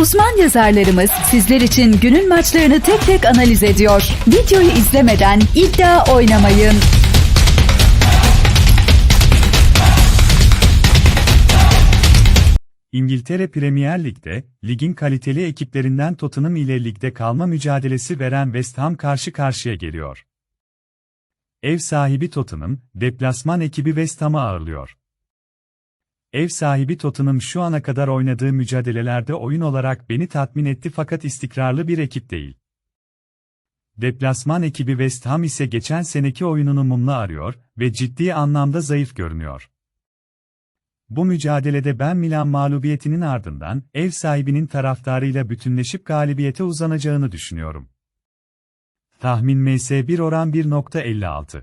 Uzman yazarlarımız sizler için günün maçlarını tek tek analiz ediyor. Videoyu izlemeden iddia oynamayın. İngiltere Premier Lig'de, ligin kaliteli ekiplerinden Tottenham ile ligde kalma mücadelesi veren West Ham karşı karşıya geliyor. Ev sahibi Tottenham, deplasman ekibi West Ham'ı ağırlıyor. Ev sahibi Tottenham şu ana kadar oynadığı mücadelelerde oyun olarak beni tatmin etti fakat istikrarlı bir ekip değil. Deplasman ekibi West Ham ise geçen seneki oyununu mumla arıyor ve ciddi anlamda zayıf görünüyor. Bu mücadelede ben Milan mağlubiyetinin ardından ev sahibinin taraftarıyla bütünleşip galibiyete uzanacağını düşünüyorum. Tahmin MS1 oran 1.56.